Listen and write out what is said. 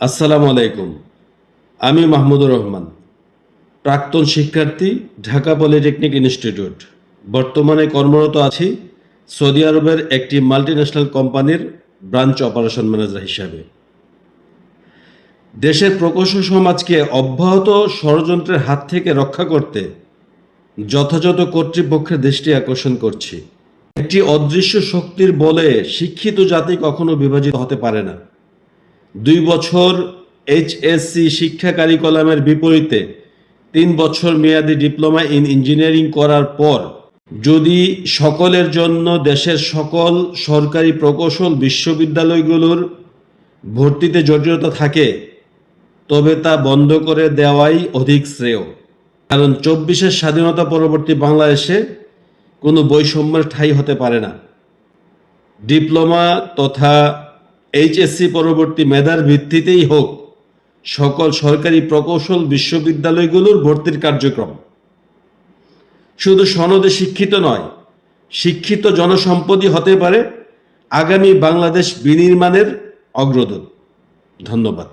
আসসালামু আলাইকুম। আমি মাহমুদুর রহমান, প্রাক্তন শিক্ষার্থী, ঢাকা পলিটেকনিক ইনস্টিটিউট। বর্তমানে কর্মরত আছি সৌদি আরবের একটি মাল্টিন্যাশনাল কোম্পানির ব্রাঞ্চ অপারেশন ম্যানেজার হিসাবে। দেশের প্রকৌশল সমাজকে অব্যাহত ষড়যন্ত্রের হাত থেকে রক্ষা করতে যথাযথ কর্তৃপক্ষের দৃষ্টি আকর্ষণ করছি। একটি অদৃশ্য শক্তির বলে শিক্ষিত জাতি কখনো বিভাজিত হতে পারে না। দুই বছর এইচএসসি শিক্ষা কারিকুলামের বিপরীতে তিন বছর মেয়াদি ডিপ্লোমা ইন ইঞ্জিনিয়ারিং করার পর যদি সকলের জন্য দেশের সকল সরকারি প্রকৌশল বিশ্ববিদ্যালয়গুলোর ভর্তিতে জটিলতা থাকে, তবে তা বন্ধ করে দেওয়াই অধিক শ্রেয়। কারণ চব্বিশের স্বাধীনতা পরবর্তী বাংলাদেশে কোনো বৈষম্যের ঠাঁই হতে পারে না। ডিপ্লোমা তথা এইচএসসি পরবর্তী মেধার ভিত্তিতেই হোক, সকল সরকারি প্রকৌশল বিশ্ববিদ্যালয়গুলোর ভর্তির কার্যক্রম। শুধু সনদে শিক্ষিত নয়, শিক্ষিত জনসম্পদই হতে পারে আগামী বাংলাদেশ বিনির্মাণের অগ্রদূত। ধন্যবাদ।